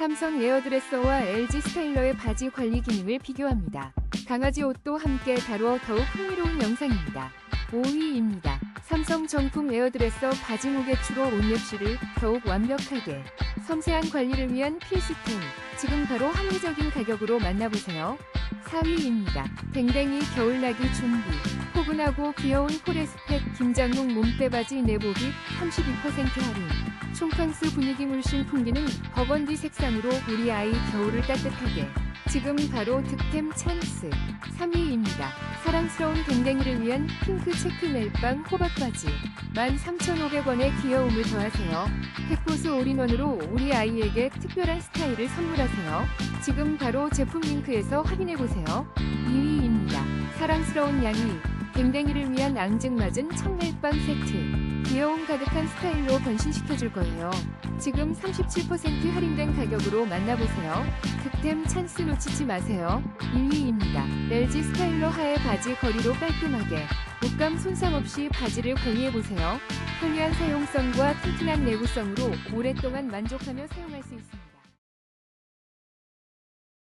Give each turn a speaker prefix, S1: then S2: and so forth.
S1: 삼성 에어드레서와 LG 스타일러의 바지 관리 기능을 비교합니다. 강아지 옷도 함께 다루어 더욱 흥미로운 영상입니다. 5위입니다. 삼성 정품 에어드레서 바지 무게추로 옷맵시를 더욱 완벽하게 섬세한 관리를 위한 필수템 지금 바로 합리적인 가격으로 만나보세요. 4위입니다. 댕댕이 겨울나기 준비. 포근하고 귀여운 포레스펙 김장용 몸빼바지 내복이 32% 할인. 촌캉스 분위기 물씬 풍기는 버건디 색상으로 우리 아이 겨울을 따뜻하게 지금 바로 득템 찬스 3위입니다. 사랑스러운 댕댕이를 위한 핑크 체크 멜빵 호박바지 13,500원의 귀여움을 더하세요. 팩보스 올인원으로 우리 아이에게 특별한 스타일을 선물하세요. 지금 바로 제품 링크에서 확인해보세요. 2위입니다. 사랑스러운 양이 댕댕이를 위한 앙증맞은 청멜빵 세트 귀여움 가득한 스타일로 변신시켜줄 거예요. 지금 37% 할인된 가격으로 만나보세요. 득템 찬스 놓치지 마세요. 1위입니다. LG 스타일러 하의 바지 거리로 깔끔하게 옷감 손상 없이 바지를 관리해보세요. 편리한 사용성과 튼튼한 내구성으로 오랫동안 만족하며 사용할 수 있습니다.